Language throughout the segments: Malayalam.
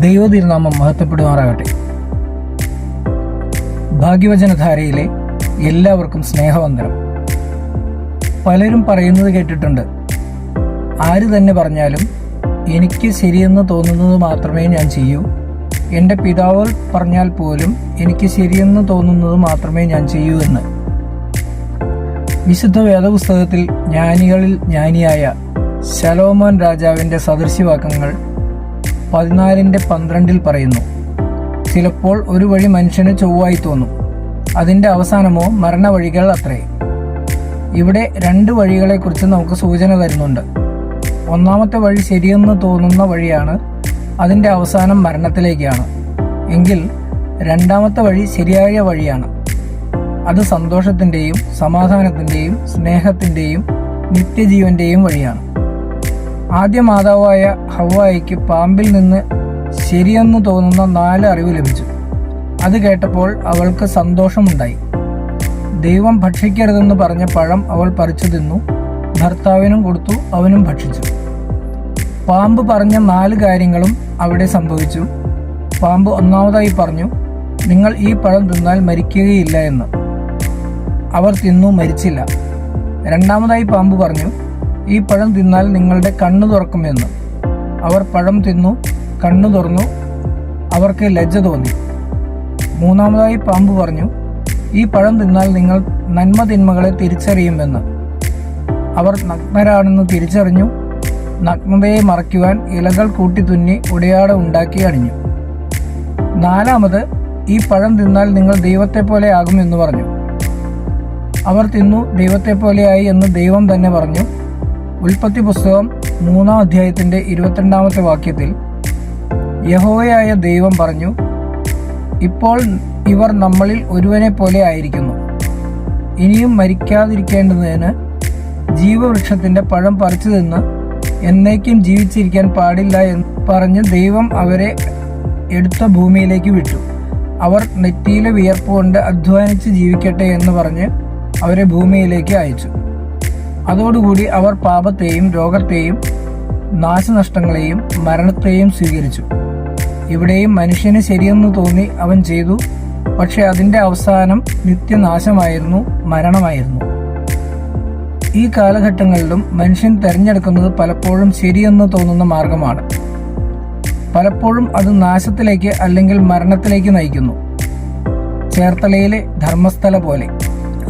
ദൈവ തിരുനാമം മഹത്വപ്പെടുമാറാകട്ടെ. ഭാഗ്യവചനധാരയിലെ എല്ലാവർക്കും സ്നേഹവന്ദനം. പലരും പറയുന്നത് കേട്ടിട്ടുണ്ട് ആര് തന്നെ പറഞ്ഞാലും എനിക്ക് ശരിയെന്ന് തോന്നുന്നത് മാത്രമേ ഞാൻ ചെയ്യൂ. എന്റെ പിതാവ് പറഞ്ഞാൽ പോലും എനിക്ക് ശരിയെന്ന് തോന്നുന്നത് മാത്രമേ ഞാൻ ചെയ്യൂ എന്ന്. വിശുദ്ധ വേദപുസ്തകത്തിൽ ജ്ഞാനികളിൽ ജ്ഞാനിയായ ശലോമോൻ രാജാവിന്റെ സദൃശ്യവാക്യങ്ങൾ പതിനാലിന്റെ പന്ത്രണ്ടിൽ പറയുന്നു ചിലപ്പോൾ ഒരു വഴി മനുഷ്യന് ചൊവ്വായി തോന്നും. അതിന്റെ അവസാനമോ മരണവഴികൾ അത്രേ. ഇവിടെ രണ്ട് വഴികളെക്കുറിച്ച് നമുക്ക് സൂചന തരുന്നുണ്ട്. ഒന്നാമത്തെ വഴി ശരിയെന്ന് തോന്നുന്ന വഴിയാണ് അതിന്റെ അവസാനം മരണത്തിലേക്കാണ്. എങ്കിൽ രണ്ടാമത്തെ വഴി ശരിയായ വഴിയാണ്. അത് സന്തോഷത്തിന്റെയും സമാധാനത്തിന്റെയും സ്നേഹത്തിന്റെയും നിത്യജീവന്റെയും വഴിയാണ്. ആദ്യ മാതാവായ ഹവായിക്ക് പാമ്പിൽ നിന്ന് ശരിയെന്ന് തോന്നുന്ന നാല് അറിവ് ലഭിച്ചു. അത് കേട്ടപ്പോൾ അവൾക്ക് സന്തോഷമുണ്ടായി. ദൈവം ഭക്ഷിക്കരുതെന്ന് പറഞ്ഞ പഴം അവൾ പറിച്ചു തിന്നു ഭർത്താവിനും കൊടുത്തു അവനും ഭക്ഷിച്ചു. പാമ്പ് പറഞ്ഞ നാല് കാര്യങ്ങളും അവിടെ സംഭവിച്ചു. പാമ്പ് ഒന്നാമതായി പറഞ്ഞു നിങ്ങൾ ഈ പഴം തിന്നാൽ മരിക്കുകയില്ല എന്ന്. അവർ തിന്നു മരിച്ചില്ല. രണ്ടാമതായി പാമ്പ് പറഞ്ഞു ഈ പഴം തിന്നാൽ നിങ്ങളുടെ കണ്ണു തുറക്കുമെന്ന്. അവർ പഴം തിന്നു കണ്ണു തുറന്നു അവർക്ക് ലജ്ജ തോന്നി. മൂന്നാമതായി പാമ്പ് പറഞ്ഞു ഈ പഴം തിന്നാൽ നിങ്ങൾ നന്മ തിന്മകളെ തിരിച്ചറിയുമെന്ന്. അവർ നഗ്നരാണെന്ന് തിരിച്ചറിഞ്ഞു. നഗ്നതയെ മറയ്ക്കുവാൻ ഇലകൾ കൂട്ടി തുന്നി ഉടയാട ഉണ്ടാക്കി അണിഞ്ഞു. നാലാമത് ഈ പഴം തിന്നാൽ നിങ്ങൾ ദൈവത്തെ പോലെ ആകുമെന്ന് പറഞ്ഞു. അവർ തിന്നു ദൈവത്തെ പോലെയായി എന്ന് ദൈവം തന്നെ പറഞ്ഞു. ഉൽപ്പത്തി പുസ്തകം മൂന്നാം അധ്യായത്തിന്റെ ഇരുപത്തിരണ്ടാമത്തെ വാക്യത്തിൽ യഹോവയായ ദൈവം പറഞ്ഞു ഇപ്പോൾ ഇവർ നമ്മളിൽ ഒരുവനെ പോലെ ആയിരിക്കുന്നു. ഇനിയും മരിക്കാതിരിക്കേണ്ടതിന് ജീവവൃക്ഷത്തിന്റെ പഴം പറിച്ചു തിന്ന് എന്നേക്കും ജീവിച്ചിരിക്കാൻ പാടില്ല എന്ന് പറഞ്ഞ് ദൈവം അവരെ എടുത്ത ഭൂമിയിലേക്ക് വിട്ടു. അവർ നെറ്റിയിലെ വിയർപ്പ് കൊണ്ട് അധ്വാനിച്ച് ജീവിക്കട്ടെ എന്ന് പറഞ്ഞ് അവരെ ഭൂമിയിലേക്ക് അയച്ചു. അതോടുകൂടി അവർ പാപത്തെയും രോഗത്തെയും നാശനഷ്ടങ്ങളെയും മരണത്തെയും സ്വീകരിച്ചു. ഇവിടെയും മനുഷ്യന് ശരിയെന്ന് തോന്നി അവൻ ചെയ്തു പക്ഷെ അതിന്റെ അവസാനം നിത്യനാശമായിരുന്നു മരണമായിരുന്നു. ഈ കാലഘട്ടങ്ങളിലും മനുഷ്യൻ തെരഞ്ഞെടുക്കുന്നത് പലപ്പോഴും ശരിയെന്ന് തോന്നുന്ന മാർഗമാണ്. പലപ്പോഴും അത് നാശത്തിലേക്ക് അല്ലെങ്കിൽ മരണത്തിലേക്ക് നയിക്കുന്നു. ചേർത്തലയിലെ ധർമ്മസ്ഥല പോലെ.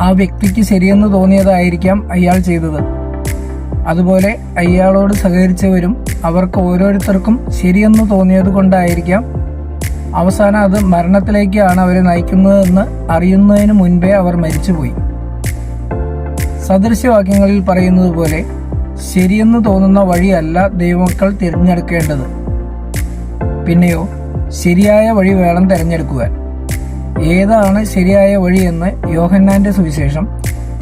ആ വ്യക്തിക്ക് ശരിയെന്ന് തോന്നിയതായിരിക്കാം അയാൾ ചെയ്തത്. അതുപോലെ അയാളോട് സഹകരിച്ചവരും അവർക്ക് ഓരോരുത്തർക്കും ശരിയെന്ന് തോന്നിയത് കൊണ്ടായിരിക്കാം. അവസാനം അത് മരണത്തിലേക്കാണ് അവരെ നയിക്കുന്നതെന്ന് അറിയുന്നതിന് മുൻപേ അവർ മരിച്ചുപോയി. സദൃശ്യവാക്യങ്ങളിൽ പറയുന്നത് പോലെ ശരിയെന്ന് തോന്നുന്ന വഴിയല്ല ദൈവമക്കൾ തിരഞ്ഞെടുക്കേണ്ടത്. പിന്നെയോ ശരിയായ വഴി വേണം തിരഞ്ഞെടുക്കുവാൻ. ഏതാണ് ശരിയായ വഴി എന്ന് യോഹന്നാന്റെ സുവിശേഷം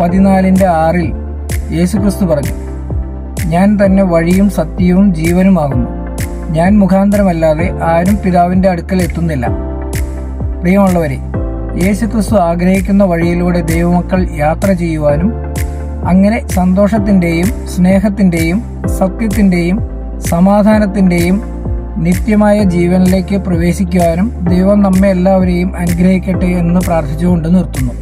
പതിനാലിന്റെ ആറിൽ യേശുക്രിസ്തു പറഞ്ഞു ഞാൻ തന്നെ വഴിയും സത്യവും ജീവനുമാകുന്നു. ഞാൻ മുഖാന്തരമല്ലാതെ ആരും പിതാവിന്റെ അടുക്കൽ എത്തുന്നില്ല. പ്രിയമുള്ളവരെ യേശുക്രിസ്തു ആഗ്രഹിക്കുന്ന വഴിയിലൂടെ ദൈവമക്കൾ യാത്ര ചെയ്യുവാനും അങ്ങനെ സന്തോഷത്തിന്റെയും സ്നേഹത്തിന്റെയും സത്യത്തിന്റെയും സമാധാനത്തിന്റെയും നിത്യമായ ജീവനിലേക്ക് പ്രവേശിക്കുവാനും ദൈവം നമ്മെ എല്ലാവരെയും അനുഗ്രഹിക്കട്ടെ എന്ന് പ്രാർത്ഥിച്ചുകൊണ്ട് നിർത്തുന്നു.